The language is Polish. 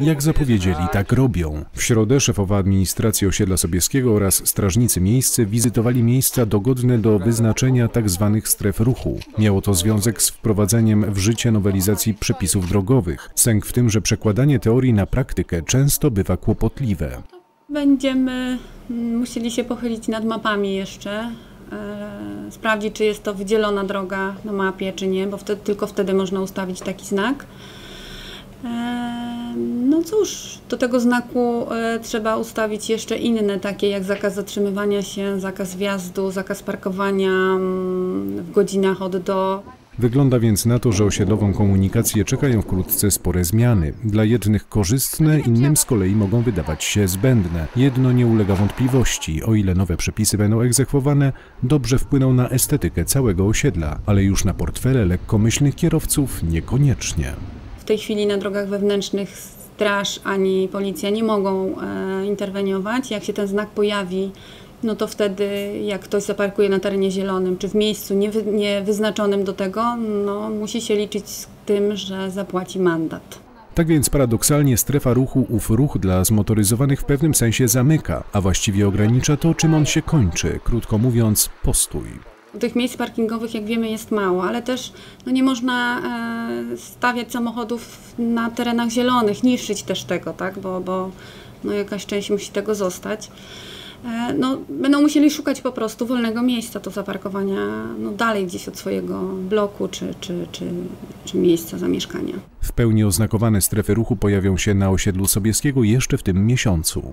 Jak zapowiedzieli, tak robią. W środę szefowa administracji osiedla Sobieskiego oraz strażnicy miejscy wizytowali miejsca dogodne do wyznaczenia tzw. stref ruchu. Miało to związek z wprowadzeniem w życie nowelizacji przepisów drogowych. Sęk w tym, że przekładanie teorii na praktykę często bywa kłopotliwe. Będziemy musieli się pochylić nad mapami jeszcze, e, sprawdzić, czy jest to wydzielona droga na mapie, czy nie, bo wtedy, tylko wtedy można ustawić taki znak. Cóż, do tego znaku e, trzeba ustawić jeszcze inne, takie jak zakaz zatrzymywania się, zakaz wjazdu, zakaz parkowania mm, w godzinach od do. Wygląda więc na to, że osiedlową komunikację czekają wkrótce spore zmiany. Dla jednych korzystne, innym z kolei mogą wydawać się zbędne. Jedno nie ulega wątpliwości, o ile nowe przepisy będą egzekwowane, dobrze wpłyną na estetykę całego osiedla, ale już na portfele lekkomyślnych kierowców niekoniecznie. W tej chwili na drogach wewnętrznych straż ani policja nie mogą e, interweniować. Jak się ten znak pojawi, no to wtedy jak ktoś zaparkuje na terenie zielonym, czy w miejscu niewy, niewyznaczonym do tego, no musi się liczyć z tym, że zapłaci mandat. Tak więc paradoksalnie strefa ruchu ów ruch dla zmotoryzowanych w pewnym sensie zamyka, a właściwie ogranicza to, czym on się kończy, krótko mówiąc, postój. Tych miejsc parkingowych, jak wiemy, jest mało, ale też no nie można e, stawiać samochodów na terenach zielonych, niszczyć też tego, tak? bo, bo no jakaś część musi tego zostać. E, no, będą musieli szukać po prostu wolnego miejsca do zaparkowania no, dalej gdzieś od swojego bloku czy, czy, czy, czy miejsca zamieszkania. W pełni oznakowane strefy ruchu pojawią się na osiedlu Sobieskiego jeszcze w tym miesiącu.